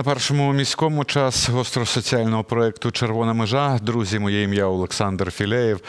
На першому міському час гостросоціального проекту Червона межа. Друзі, моє ім'я Олександр Філеєв.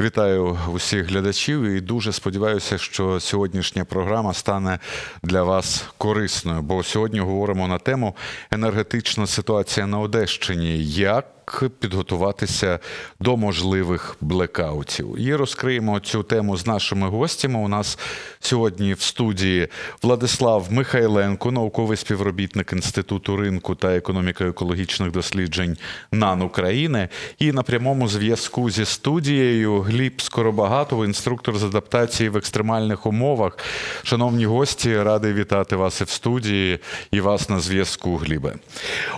Вітаю усіх глядачів і дуже сподіваюся, що сьогоднішня програма стане для вас корисною. Бо сьогодні говоримо на тему енергетична ситуація на Одещині. Як підготуватися до можливих блекаутів. І розкриємо цю тему з нашими гостями. У нас сьогодні в студії Владислав Михайленко, науковий співробітник Інституту ринку та економіко-екологічних досліджень НАН України. І на прямому зв'язку зі студією Гліб Скоробагатов, інструктор з адаптації в екстремальних умовах. Шановні гості, радий вітати вас і в студії, і вас на зв'язку, Глібе.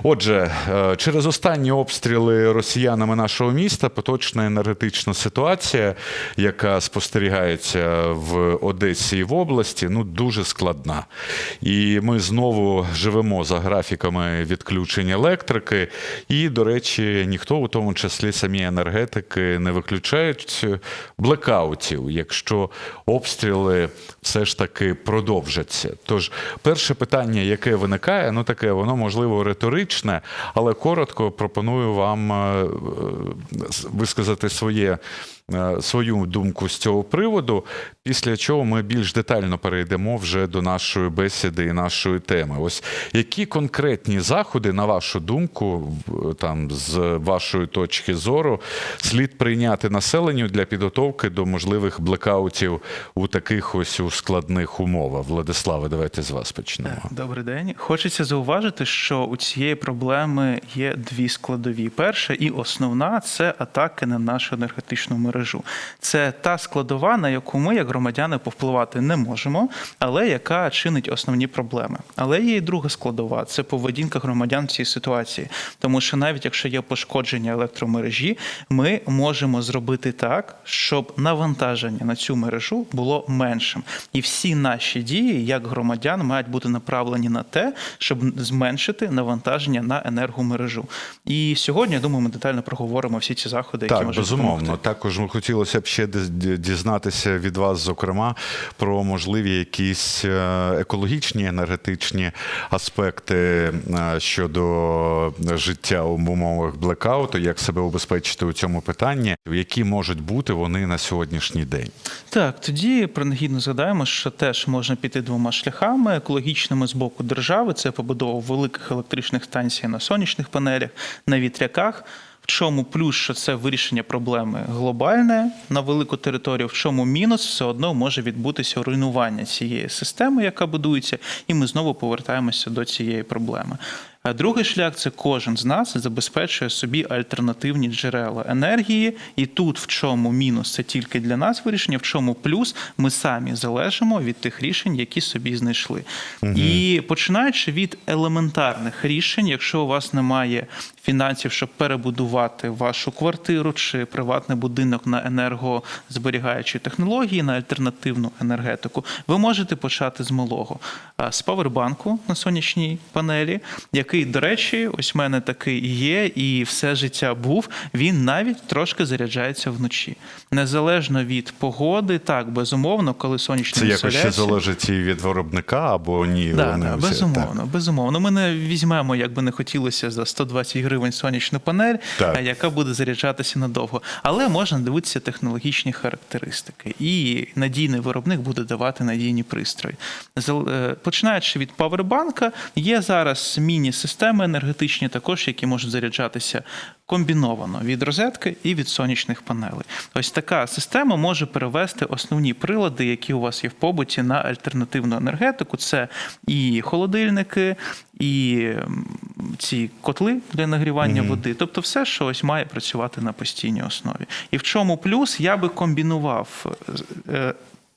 Отже, е, через останні обстріли росіянами нашого міста поточна енергетична ситуація, яка спостерігається в Одесі і в області, ну дуже складна. І ми знову живемо за графіками відключення електрики. І, до речі, ніхто, у тому числі самі енергетики, не виключають блекаутів, якщо обстріли все ж таки продовжаться. Тож, перше питання, яке виникає, ну таке, воно можливо риторичне, але коротко пропоную вам е, е, висказати своє. Е, Свою думку з цього приводу, після чого ми більш детально перейдемо вже до нашої бесіди і нашої теми. Ось які конкретні заходи, на вашу думку, там з вашої точки зору, слід прийняти населенню для підготовки до можливих блекаутів у таких ось у складних умовах? Владиславе, давайте з вас почнемо. Добрий день. Хочеться зауважити, що у цієї проблеми є дві складові. Перша і основна це атаки на нашу енергетичну мережу. Це та складова, на яку ми, як громадяни, повпливати не можемо, але яка чинить основні проблеми. Але є і друга складова це поведінка громадян в цій ситуації. Тому що навіть якщо є пошкодження електромережі, ми можемо зробити так, щоб навантаження на цю мережу було меншим. І всі наші дії, як громадян, мають бути направлені на те, щоб зменшити навантаження на енергомережу. І сьогодні, я думаю, ми детально проговоримо всі ці заходи, які Так, можуть безумовно. допомогти. Також ми хотілося б ще діз- дізнатися від вас, зокрема, про можливі якісь е, екологічні енергетичні аспекти е, щодо життя в умовах блекауту, як себе убезпечити у цьому питанні, які можуть бути вони на сьогоднішній день. Так, тоді принагідно згадаємо, що теж можна піти двома шляхами: екологічними з боку держави, це побудова великих електричних станцій на сонячних панелях, на вітряках. В чому плюс, що це вирішення проблеми глобальне на велику територію, в чому мінус все одно може відбутися руйнування цієї системи, яка будується, і ми знову повертаємося до цієї проблеми. А другий шлях це кожен з нас забезпечує собі альтернативні джерела енергії. І тут в чому мінус це тільки для нас вирішення, в чому плюс ми самі залежимо від тих рішень, які собі знайшли. І починаючи від елементарних рішень, якщо у вас немає фінансів, щоб перебудувати вашу квартиру чи приватний будинок на енергозберігаючі технології, на альтернативну енергетику, ви можете почати з малого з павербанку на сонячній панелі, який, до речі, ось в мене такий є, і все життя був. Він навіть трошки заряджається вночі, незалежно від погоди, так безумовно, коли сонячна Це якось ще залежить і від виробника або ні. Да, вони всі- безумовно, безумовно. Ми не візьмемо, як би не хотілося за 120 гривень сонячну панель, Так. яка буде заряджатися надовго. Але можна дивитися технологічні характеристики, і надійний виробник буде давати надійні пристрої. Е, Починаючи від павербанка, є зараз міні-системи енергетичні, також які можуть заряджатися комбіновано від розетки і від сонячних панелей. Ось така система може перевести основні прилади, які у вас є в побуті, на альтернативну енергетику. Це і холодильники, і ці котли для нагрівання води. Тобто, все, що ось має працювати на постійній основі. І в чому плюс я би комбінував.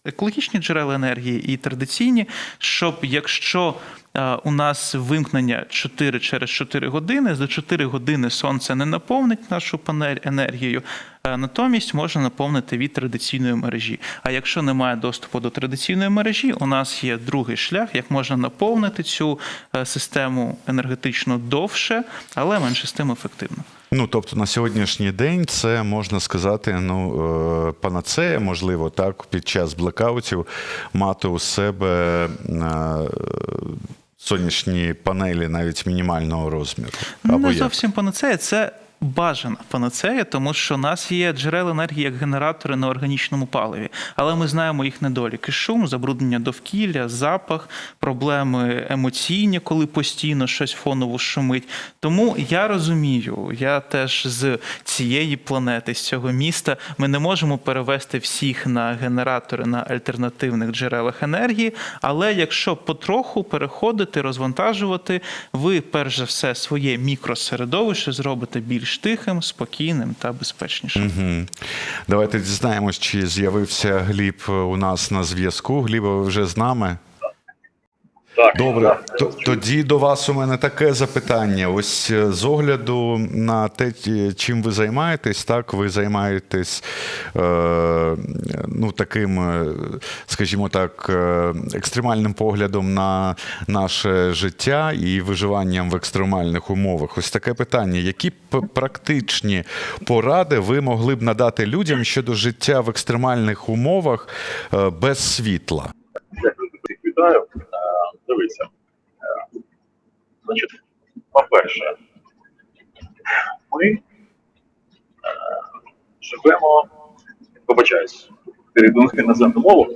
Екологічні джерела енергії і традиційні, щоб якщо е, у нас вимкнення 4 через 4 години, за 4 години сонце не наповнить нашу панель енергією, е, натомість можна наповнити від традиційної мережі. А якщо немає доступу до традиційної мережі, у нас є другий шлях, як можна наповнити цю е, систему енергетично довше, але менше з тим ефективно. Ну, тобто на сьогоднішній день це можна сказати, ну е, панацея, можливо, так під час блекаутів мати у себе е, сонячні панелі навіть мінімального розміру. Або не як? зовсім панацея, це бажана панацея, тому що у нас є джерела енергії як генератори на органічному паливі, але ми знаємо їх недоліки: шум, забруднення довкілля, запах, проблеми емоційні, коли постійно щось фоново шумить. Тому я розумію, я теж з цієї планети, з цього міста, ми не можемо перевести всіх на генератори на альтернативних джерелах енергії. Але якщо потроху переходити, розвантажувати, ви перш за все своє мікросередовище зробите більш тихим, спокійним та безпечнішим. Угу. Давайте дізнаємось, чи з'явився Гліб у нас на зв'язку. Гліба, ви вже з нами? Так, Добре, тоді до вас у мене таке запитання. Ось е, з огляду на те, чим ви займаєтесь, так ви займаєтесь е, ну, таким, е, скажімо так, е, екстремальним поглядом на наше життя і виживанням в екстремальних умовах. Ось таке питання: які практичні поради ви могли б надати людям щодо життя в екстремальних умовах без світла? Значить, по-перше, ми е, живемо, вибачаюсь, перейду на иноземную мову,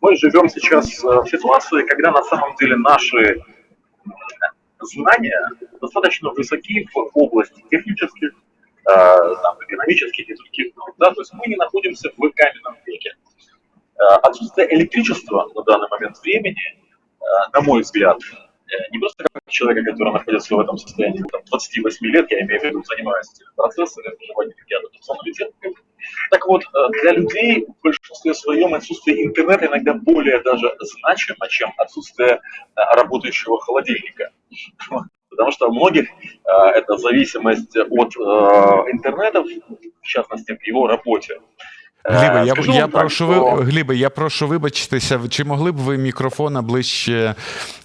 мы живем сейчас э, в ситуации, когда на самом деле наши знания достаточно высоки в области технических, э, там, экономических и других. Да? То есть мы не находимся в каменном веке. Э, Отсутствие электричества на данный момент времени, э, на мой взгляд, э, не просто как человека, который находится в этом состоянии там, 28 лет, я имею в виду, занимаюсь этими процессами, выживанием радиационной техникой. Так вот, э, для людей в большинстве своем отсутствие интернета иногда более даже значимо, чем отсутствие э, работающего холодильника. Потому что у многих э, это зависимость от э, интернета, в частности, в его работе. Э, Глібе, я, скажу я вам так, прошу что- ви, Глібе, я прошу вибачитися. Чи могли б ви мікрофона ближче?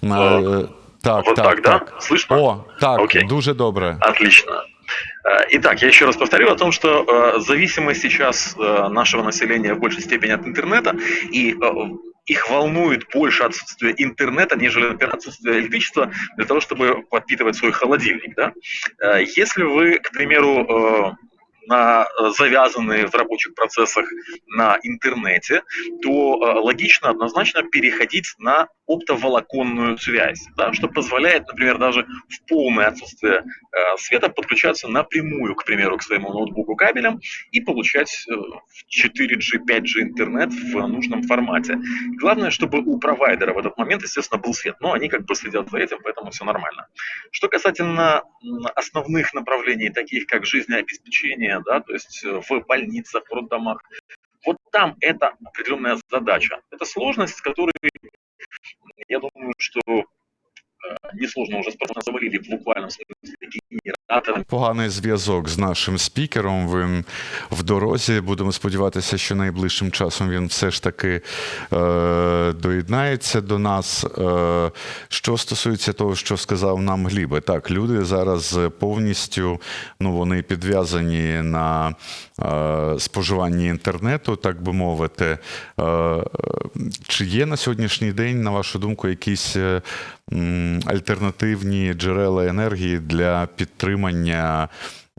е, Так, Вот так, так, да? так. Слышно? О, так, Окей. дуже добре. Отлично. Э, Итак, я еще раз повторю о том, что э, зависимость сейчас э, нашего населения в большей степени от интернета, и э, их волнует больше отсутствие интернета, нежели например, отсутствие электричества для того, чтобы подпитывать свой холодильник. Да? Э, Если вы, к примеру, э, на, э, завязаны в рабочих процессах на интернете, то э, логично однозначно переходить на оптоволоконную связь, да, что позволяет, например, даже в полное отсутствие э, света подключаться напрямую, к примеру, к своему ноутбуку кабелем и получать э, в 4G, 5G интернет в нужном формате. Главное, чтобы у провайдера в этот момент, естественно, был свет, но они как бы следят за этим, поэтому все нормально. Что касательно основных направлений, таких как жизнеобеспечение, да, то есть э, в больницах, в роддомах, вот там это определенная задача. Это сложность, с которой, я думаю, что э, несложно уже справиться завалили в буквальном смысле генераторами. Поганий зв'язок з нашим спікером. Він в дорозі. Будемо сподіватися, що найближчим часом він все ж таки е, доєднається до нас. Е, що стосується того, що сказав нам Глібе, так, люди зараз повністю ну, вони підв'язані на споживанні інтернету, так би мовити. Е, чи є на сьогоднішній день, на вашу думку, якісь е, альтернативні джерела енергії для підтримання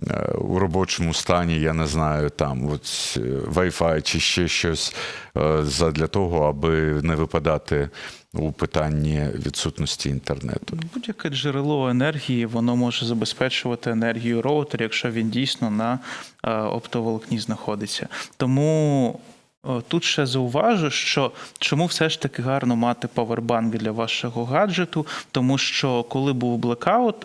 е, у робочому стані, я не знаю, там от е, Wi-Fi чи ще щось е, задля того, аби не випадати у питанні відсутності інтернету? Будь-яке джерело енергії воно може забезпечувати енергію роутера, якщо він дійсно на е, оптоволокні знаходиться. Тому е, тут ще зауважу, що чому все ж таки гарно мати павербанк для вашого гаджету, тому що коли був блекаут.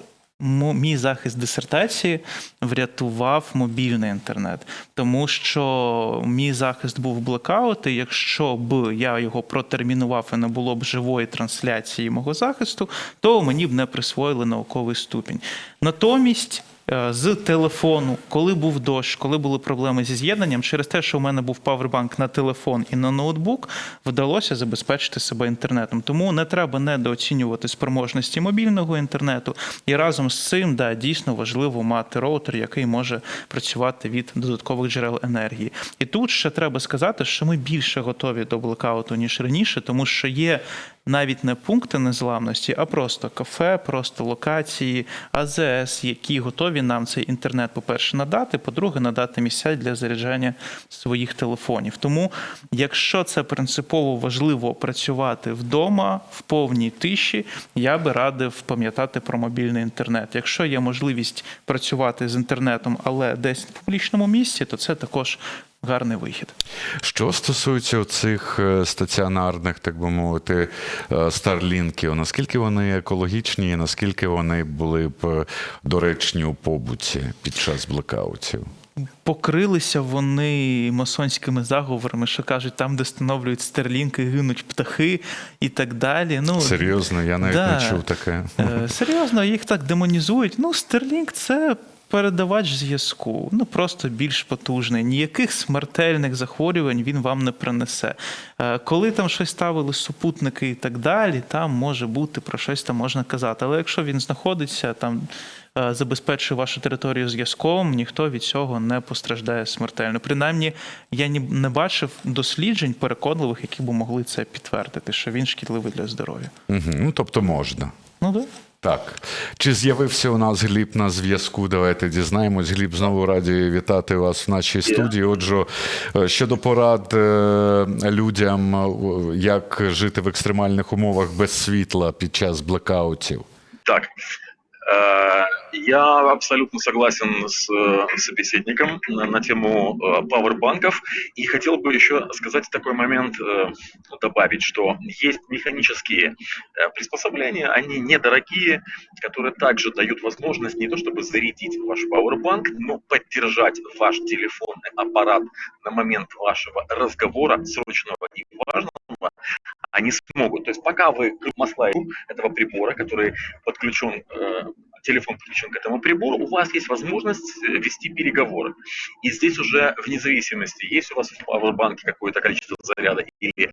Мій захист дисертації врятував мобільний інтернет, тому що мій захист був блекаут, і якщо б я його протермінував і не було б живої трансляції мого захисту, то мені б не присвоїли науковий ступінь. Натомість. Е, З телефону, коли був дощ, коли були проблеми зі з'єднанням, через те, що у мене був павербанк на телефон і на ноутбук, вдалося забезпечити себе інтернетом. Тому не треба недооцінювати спроможності мобільного інтернету. І разом з цим, да, дійсно важливо мати роутер, який може працювати від додаткових джерел енергії. І тут ще треба сказати, що ми більше готові до блекауту, ніж раніше, тому що є навіть не пункти незламності, а просто кафе, просто локації, АЗС, які готові нам цей інтернет, по-перше, надати, по-друге, надати місця для заряджання своїх телефонів. Тому, якщо це принципово важливо працювати вдома в повній тиші, я би радив пам'ятати про мобільний інтернет. Якщо є можливість працювати з інтернетом, але десь в публічному місці, то це також гарний вихід. Що стосується цих стаціонарних, так би мовити, е, старлінків, наскільки вони екологічні, і наскільки вони були б е, доречні у побуті під час блекаутів? Покрилися вони масонськими заговорами, що кажуть, там, де встановлюють стерлінки, гинуть птахи і так далі. Ну, Серйозно, я навіть да. не чув таке. Е, Серйозно, їх так демонізують. Ну, Стерлінг це передавач зв'язку, ну просто більш потужний. Ніяких смертельних захворювань він вам не принесе. Е, Коли там щось ставили супутники і так далі, там може бути про щось там можна казати. Але якщо він знаходиться там. е, Забезпечує вашу територію зв'язком, ніхто від цього не постраждає смертельно. Принаймні, я не бачив досліджень переконливих, які б могли це підтвердити, що він шкідливий для здоров'я. Угу. Ну, тобто можна. Ну так. Так. Чи з'явився у нас Гліб на зв'язку? Давайте дізнаємось. Гліб, знову раді вітати вас в нашій студії. Отже, е, щодо порад е, людям, е, як жити в екстремальних умовах без світла під час блекаутів. Так, я абсолютно согласен с э, собеседником на, тему э, пауэрбанков. И хотел бы еще сказать такой момент, э, добавить, что есть механические приспособления, они недорогие, которые также дают возможность не то чтобы зарядить ваш пауэрбанк, но поддержать ваш телефонный аппарат на момент вашего разговора, срочного и важного, они смогут. То есть пока вы масла этого прибора, который подключен, телефон подключен к этому прибору, у вас есть возможность э, вести переговоры. И здесь уже вне зависимости, есть у вас в пауэрбанке какое-то количество заряда или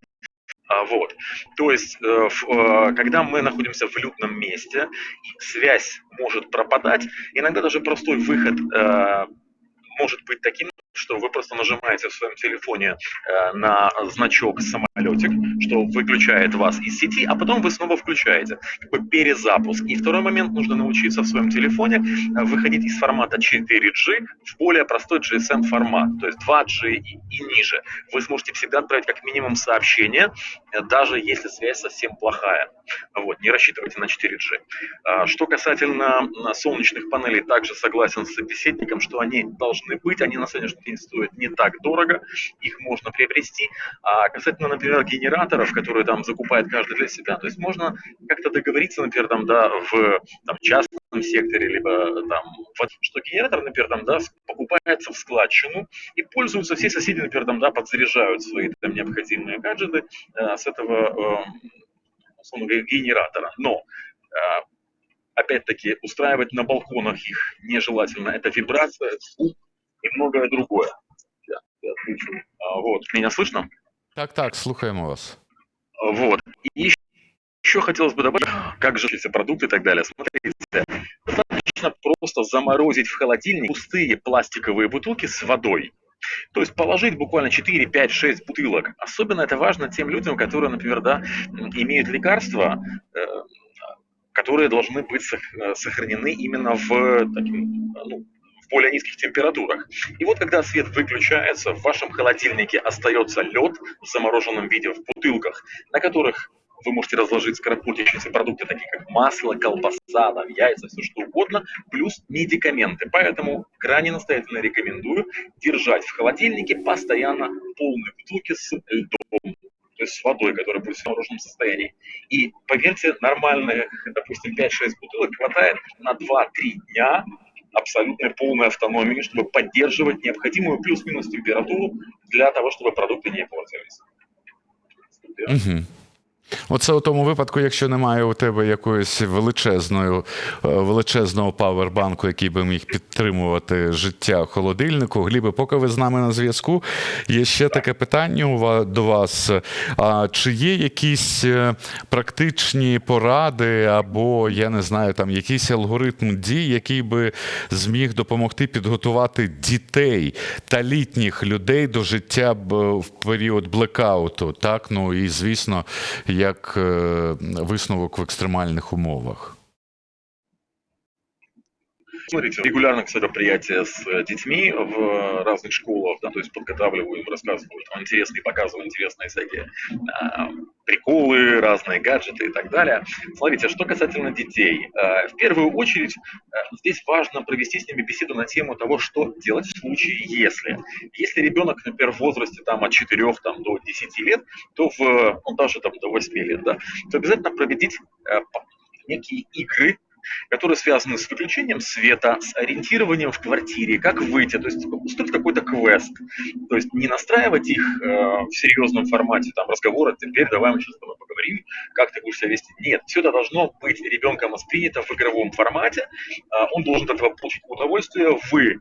а, вот. То есть, э, э, когда мы находимся в людном месте, связь может пропадать, иногда даже простой выход может быть таким, что вы просто нажимаете в своем телефоне э, на значок самолетик, что выключает вас из сети, а потом вы снова включаете. Как бы перезапуск. И второй момент, нужно научиться в своем телефоне э, выходить из формата 4G в более простой GSM формат, то есть 2G и, и ниже. Вы сможете всегда отправить как минимум сообщение, э, даже если связь совсем плохая. Вот, не рассчитывайте на 4G. А, Что касательно солнечных панелей, также согласен с собеседником, что они должны быть, они на сегодняшний день стоят не так дорого, их можно приобрести. А касательно, например, генераторов, которые там закупает каждый для себя, то есть можно как-то договориться, например, там, да, в там, частном секторе, либо там, что генератор, например, там, да, покупается в складчину и пользуются все соседи, например, там, да, подзаряжают свои там необходимые гаджеты э, с этого э, условно говоря, генератора. Но э, опять-таки устраивать на балконах их нежелательно. Это вибрация, звук и многое другое. Я. А, вот. Меня слышно? Так, так, слухаємо вас. Вот. И еще хотелось бы добавить, как же эти продукты и так далее. Смотрите, достаточно просто заморозить в холодильник пустые пластиковые бутылки с водой. То есть положить буквально 4, 5, 6 бутылок. Особенно это важно тем людям, которые, например, да, имеют лекарства, э, которые должны быть э, сохранены именно в, таким, ну, более низких температурах. И вот когда свет выключается, в вашем холодильнике остается лед в замороженном виде в бутылках, на которых вы можете разложить скоропортящиеся продукты, такие как масло, колбаса, там, яйца, все что угодно, плюс медикаменты. Поэтому крайне настоятельно рекомендую держать в холодильнике постоянно полные бутылки с льдом, то есть с водой, которая будет в замороженном состоянии. И поверьте, нормальных, допустим, 5-6 бутылок хватает на 2-3 дня абсолютной полной автономии, чтобы поддерживать необходимую плюс-минус температуру для того, чтобы продукты не портились. Угу. Оце у тому випадку, якщо немає у тебе якоїсь величезної, е, величезного павербанку, який би міг підтримувати життя холодильнику. Глібе, поки ви з нами на зв'язку, є ще таке питання до вас. А чи є якісь е, практичні поради або, я не знаю, там якийсь алгоритм дій, який би зміг допомогти підготувати дітей та літніх людей до життя в період блекауту? Так, ну і звісно, як е, висновок в екстремальних умовах? Смотрите, регулярно, кстати, мероприятия с э, детьми в разных школах, да, то есть подготавливаю им, рассказываю там интересные, показываю интересные всякие а, приколы, разные гаджеты и так далее. Смотрите, что касательно детей. э, В первую очередь э, здесь важно провести с ними беседу на тему того, что делать в случае, если. Если ребенок, например, в возрасте там, от 4 там, до 10 лет, то в, ну, даже там, до 8 лет, да, то обязательно проведите некие игры, которые связаны с выключением света, с ориентированием в квартире, как выйти, то есть устроить какой-то квест, то есть не настраивать их э, в серьезном формате там разговора, теперь давай мы сейчас с тобой поговорим, как ты будешь себя вести. Нет, все это должно быть ребенком воспринято в игровом формате, А, он должен от этого получить удовольствие, вы э,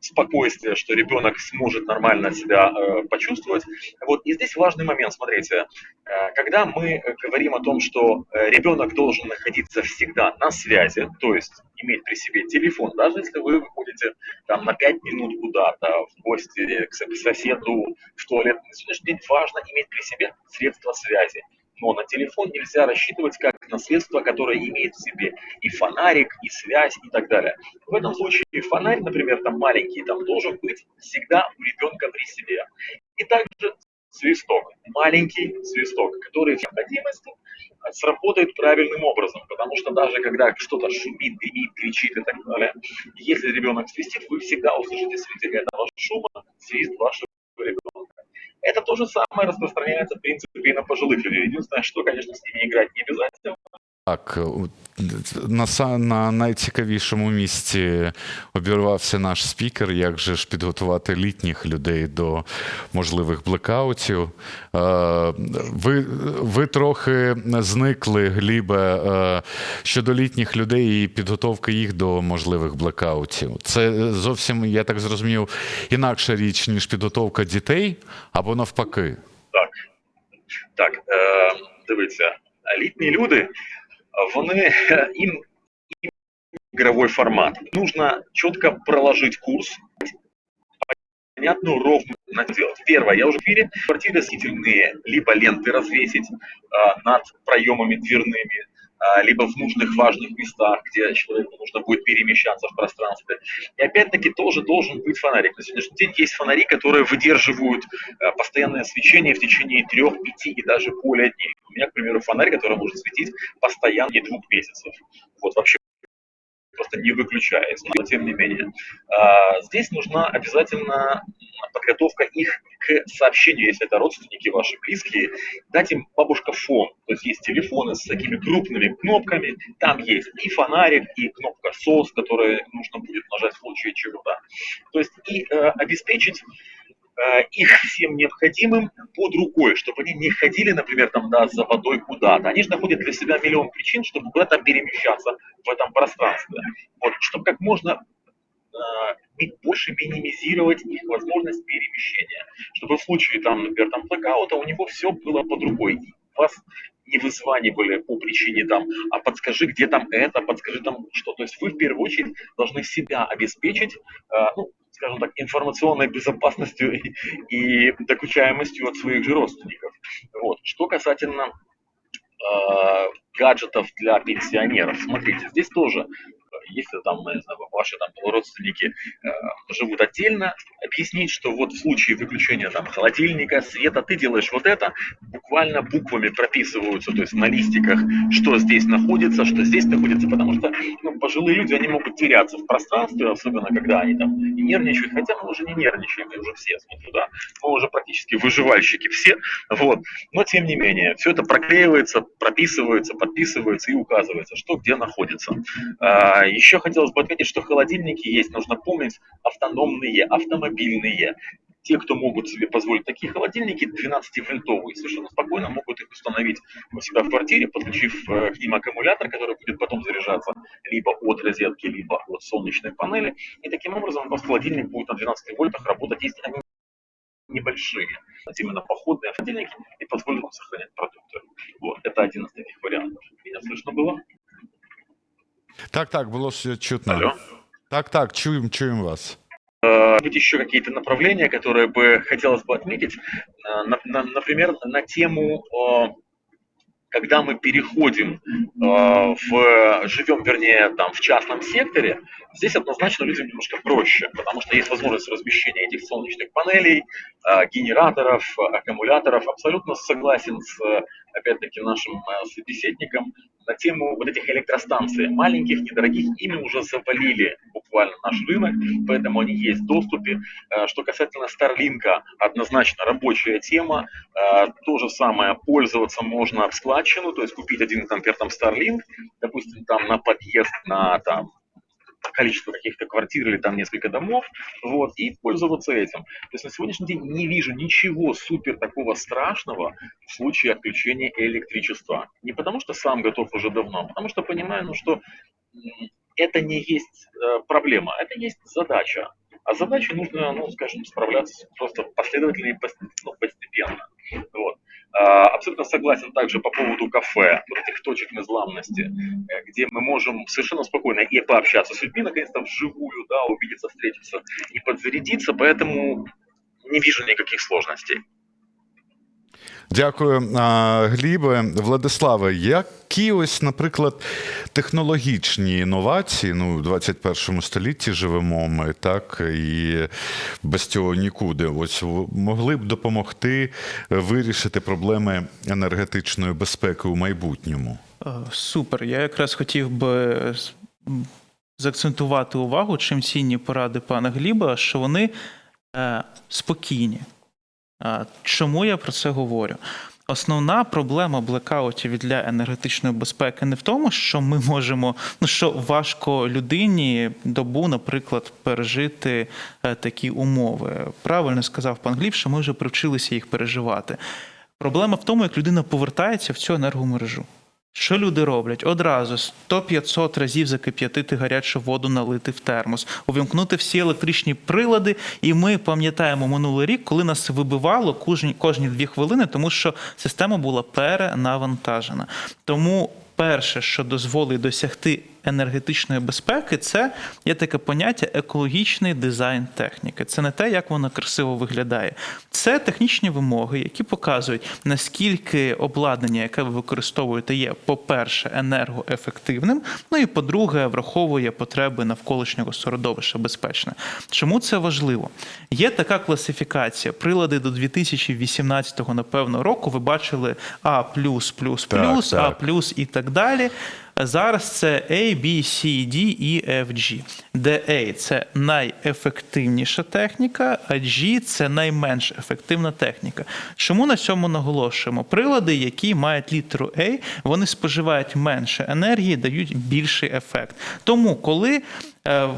спокойствие, что ребенок сможет нормально себя э, почувствовать. Вот, и здесь важный момент, смотрите, Э, Когда мы э, говорим о том, что э, ребенок должен находиться всегда на связи, то есть иметь при себе телефон, даже если вы выходите там на 5 минут куда-то, в гости к со- соседу, в туалет, на сегодняшний день важно иметь при себе средства связи. Но на телефон нельзя рассчитывать как на средство, которое имеет в себе и фонарик, и связь, и так далее. В этом случае фонарь, например, там маленький, там должен быть всегда у ребенка при себе. И также свисток, маленький свисток, который в необходимости сработает правильным образом, потому что даже когда что-то шумит, гремит, кричит и так далее, если ребенок свистит, вы всегда услышите среди этого шума свист вашего. Это то же самое распространяется, в принципе, и на пожилых людей. Единственное, что, конечно, с ними играть не обязательно, Так, у- на, на найцікавішому місці обірвався наш спікер. Як же ж підготувати літніх людей до можливих блекаутів? Е, Ви, ви трохи зникли, Глібе, е, щодо літніх людей і підготовки їх до можливих блекаутів. Це зовсім, я так зрозумів, інакша річ, ніж підготовка дітей або навпаки. Так, так, е, дивіться, літні люди, вони е, їм, їм ігровий формат. Нужно чітко проложить курс, понятную, ровную надо сделать. Первое, я уже в эфире, квартиры светильные, либо ленты развесить а, над проемами дверными, а, либо в нужных важных местах, где человеку нужно будет перемещаться в пространстве. И опять-таки тоже должен быть фонарик. На сегодняшний день есть фонари, которые выдерживают э, постоянное свечение в течение трех, пяти и даже более дней. У меня, к примеру, фонарь, который может светить постоянно не двух месяцев. Вот вообще просто не выключаясь, но тем не менее. А, Здесь нужна обязательно подготовка их к сообщению, если это родственники ваши близкие, дать им бабушка фон. То есть есть телефоны с такими крупными кнопками, там есть и фонарик, и кнопка SOS, которую нужно будет нажать в случае чего-то. То есть и э, обеспечить их всем необходимым под рукой, чтобы они не ходили, например, там, да, за водой куда-то. Они же находят для себя миллион причин, чтобы куда-то перемещаться в этом пространстве. Вот, чтобы как можно э, больше минимизировать их возможность перемещения. Чтобы в случае, там, например, там, блэкаута у него все было под рукой. Вас не вызванивали по причине там, а подскажи, где там это, подскажи там что. То есть вы в первую очередь должны себя обеспечить, э, ну, скажем так, информационной безопасностью и, и докучаемостью от своих же родственников. Вот. Что касательно э, гаджетов для пенсионеров. Смотрите, здесь тоже, если там, я не знаю, ваши там родственники э, живут отдельно, объяснить, что вот в случае выключения там холодильника, света, ты делаешь вот это, буквально буквами прописываются, то есть на листиках, что здесь находится, что здесь находится, потому что ну, пожилые люди, они могут теряться в пространстве, особенно когда они там нервничают, хотя мы уже не нервничаем, мы уже все, смотрю, да, мы уже практически выживальщики все, вот, но тем не менее, все это проклеивается, прописывается, подписывается и указывается, что где находится. Еще хотелось бы отметить, что холодильники есть, нужно помнить, автономные, автомобильные. Те, кто могут себе позволить такие холодильники, 12-вольтовые, совершенно спокойно могут их установить у себя в квартире, подключив э, к ним аккумулятор, который будет потом заряжаться либо от розетки, либо от солнечной панели. И таким образом у вас холодильник будет на 12 вольтах работать, если они небольшие, именно походные холодильники, и позволят вам сохранять продукты. Вот, это один из таких вариантов. Меня слышно было? Так, так, було все чутно. Алло. Так, так, чуємо, чуємо вас. Может быть, еще какие-то направления, которые бы хотелось бы отметить, Э, на- на- например, на тему э, когда мы переходим э, в живем, вернее, там в частном секторе, здесь однозначно людям немножко проще, потому что есть возможность размещения этих солнечных панелей, э, генераторов, э, аккумуляторов. Абсолютно согласен с, э, опять-таки, нашим э, собеседником на тему вот этих электростанций. Маленьких, недорогих, ими уже завалили буквально наш рынок, поэтому они есть в доступе. Э, Что касательно Старлинка, однозначно рабочая тема. Э, То же самое, пользоваться можно в складчину, то есть купить один ампер там Starlink, допустим, там на подъезд, на там количество каких-то квартир или там несколько домов, вот, и пользоваться этим. То есть на сегодняшний день не вижу ничего супер такого страшного в случае отключения электричества. Не потому что сам готов уже давно, а потому что понимаю, ну, что это не есть э, проблема, это есть задача. А с задачей нужно, ну, скажем, справляться просто последовательно и ну, постепенно. Абсолютно согласен также по поводу кафе, вот этих точек незламности, э, где мы можем совершенно спокойно и пообщаться с людьми, наконец-то вживую, да, увидеться, встретиться и подзарядиться, поэтому не вижу никаких сложностей. Дякую, Глібе. Владиславе, які ось, наприклад, технологічні інновації, ну, в 21 столітті живемо ми, так, і без цього нікуди. Ось могли б допомогти вирішити проблеми енергетичної безпеки у майбутньому? Е, Супер. Я якраз хотів би заакцентувати увагу, чим цінні поради пана Гліба, що вони е, спокійні. Чому я про це говорю? Основна проблема блекаутів для енергетичної безпеки не в тому, що ми можемо, ну що важко людині добу, наприклад, пережити е, такі умови. Правильно сказав пан Гліб, що ми вже привчилися їх переживати. Проблема в тому, як людина повертається в цю енергомережу. Що люди роблять? Одразу 100-500 разів закип'ятити гарячу воду, налити в термос, увімкнути всі електричні прилади. І ми пам'ятаємо минулий рік, коли нас вибивало кожні, кожні дві хвилини, тому що система була перенавантажена. Тому перше, що дозволить досягти енергетичної безпеки, це є таке поняття екологічний дизайн техніки. Це не те, як воно красиво виглядає. Це технічні вимоги, які показують, наскільки обладнання, яке ви використовуєте, є, по-перше, енергоефективним. Ну і по-друге, враховує потреби навколишнього середовища безпечне. Чому це важливо? Є така класифікація. Прилади до 2018 напевно року ви бачили А Так, А плюс і так далі. Зараз це A, B, C, D, E, F, G, де A – це найефективніша техніка, а G – це найменш ефективна техніка. Чому на цьому наголошуємо? Прилади, які мають літеру A, вони споживають менше енергії, дають більший ефект. Тому, коли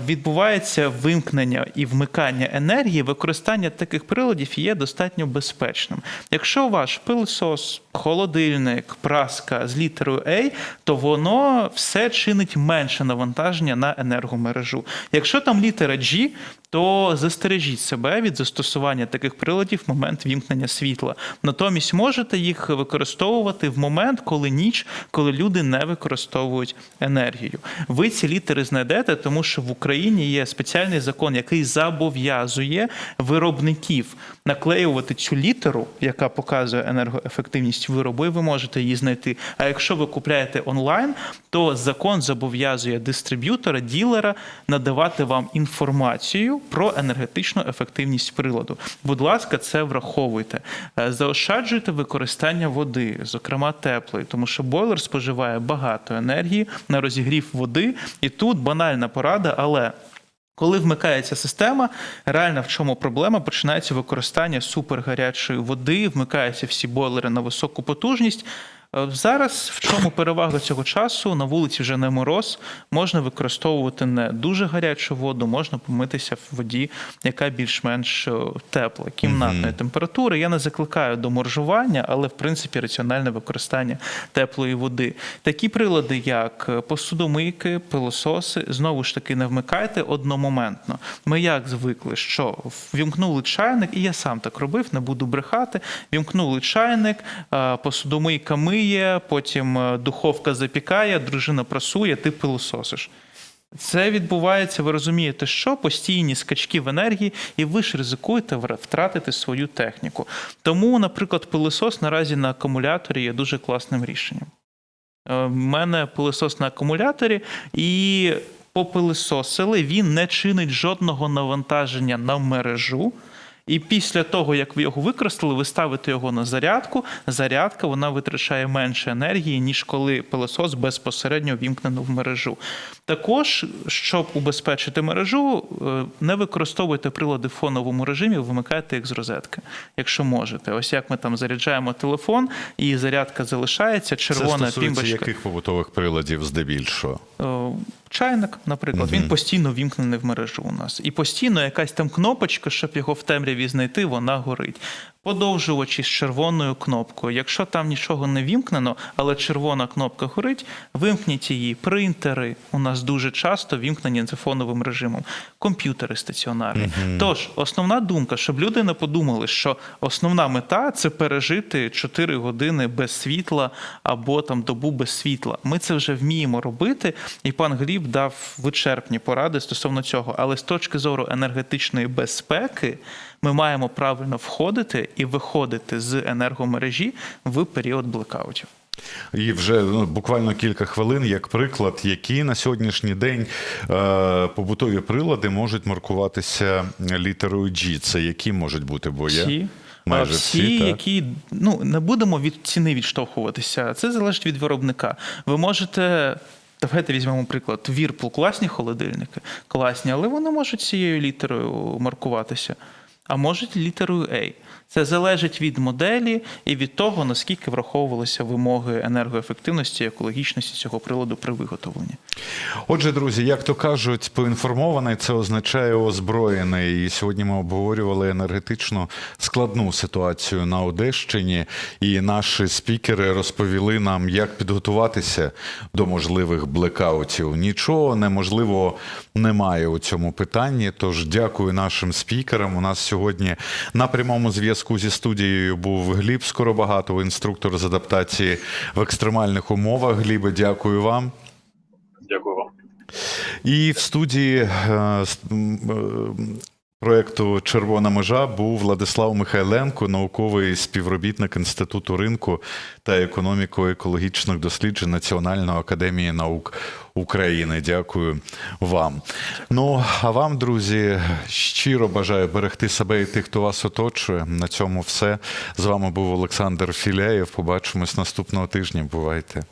відбувається вимкнення і вмикання енергії, використання таких приладів є достатньо безпечним. Якщо ваш пилосос, холодильник, праска з літерою A, то воно все чинить менше навантаження на енергомережу. Якщо там літера G, то застережіть себе від застосування таких приладів в момент вімкнення світла. Натомість можете їх використовувати в момент, коли ніч, коли люди не використовують енергію. Ви ці літери знайдете, тому що в Україні є спеціальний закон, який зобов'язує виробників наклеювати цю літеру, яка показує енергоефективність виробу, і ви можете її знайти. А якщо ви купляєте онлайн, то закон зобов'язує дистриб'ютора, ділера надавати вам інформацію про енергетичну ефективність приладу. Будь ласка, це враховуйте. Е, Заощаджуйте використання води, зокрема теплої, тому що бойлер споживає багато енергії на розігрів води. І тут банальна порада, але. Коли вмикається система, реально в чому проблема? Починається використання супергарячої води, вмикаються всі бойлери на високу потужність. Е, Зараз в чому перевага цього часу? На вулиці вже не мороз, можна використовувати не дуже гарячу воду, можна помитися в воді, яка більш-менш е, тепла, кімнатної температури. Я не закликаю до моржування, але в принципі раціональне використання теплої води. Такі прилади, як е, посудомийки, пилососи, знову ж таки не вмикайте одномоментно. Ми як звикли, що вімкнули чайник, і я сам так робив, не буду брехати. Вімкнули чайник, посудомийка миє, потім е, духовка запікає, дружина прасує, ти пилососиш. Це відбувається, ви розумієте, що постійні скачки в енергії, і ви ж ризикуєте втратити свою техніку. Тому, наприклад, пилисос наразі на акумуляторі є дуже класним рішенням. У мене пилисос на акумуляторі, і попилисосили, він не чинить жодного навантаження на мережу. І після того, як ви його використали, ви ставите його на зарядку. Зарядка вона витрачає менше енергії, ніж коли пилосос безпосередньо вімкнено в мережу. Також, щоб убезпечити мережу, е, не використовуйте прилади в фоновому режимі, вимикайте їх з розетки, якщо можете. Ось як ми там заряджаємо телефон, і зарядка залишається, Це червона стосується пімбочка. яких побутових приладів здебільшого? Чайник, наприклад, він постійно вімкнений в мережу у нас. І постійно якась там кнопочка, щоб його в темряві знайти, вона горить. Подовжувачі з червоною кнопкою. Якщо там нічого не вімкнено, але червона кнопка горить, вимкніть її. Принтери у нас дуже часто вімкнені за фоновим режимом. Комп'ютери стаціонарні. Тож, основна думка, щоб люди не подумали, що основна мета це пережити 4 години без світла або там добу без світла. Ми це вже вміємо робити, і пан Гліб дав вичерпні поради стосовно цього. Але з точки зору енергетичної безпеки, ми маємо правильно входити і виходити з енергомережі в період блекаутів. І вже ну, буквально кілька хвилин, як приклад, які на сьогоднішній день е, побутові прилади можуть маркуватися літерою G. Це які можуть бути, бо є Всі. майже всі, всі, які ну не будемо від ціни відштовхуватися. Це залежить від виробника. Ви можете. Давайте візьмемо приклад. Вірпл класні холодильники, класні, але вони можуть цією літерою маркуватися, а можуть літерою A. Це залежить від моделі і від того, наскільки враховувалися вимоги енергоефективності і екологічності цього приладу при виготовленні. Отже, друзі, як то кажуть, поінформований це означає озброєний. І сьогодні ми обговорювали енергетично складну ситуацію на Одещині, і наші спікери розповіли нам, як підготуватися до можливих блекаутів. Нічого неможливого немає у цьому питанні. Тож дякую нашим спікерам. У нас сьогодні на прямому зв'язку зі студією був Гліб Скоробагатов, інструктор з адаптації в екстремальних умовах. Глібе, дякую вам. Дякую вам. І в студії е, е, проекту Червона межа був Владислав Михайленко, науковий співробітник Інституту ринку та економіко-екологічних досліджень Національної академії наук України. Дякую вам. Ну а вам, друзі, щиро бажаю берегти себе і тих, хто вас оточує. На цьому все з вами був Олександр Філяєв. Побачимось наступного тижня. Бувайте.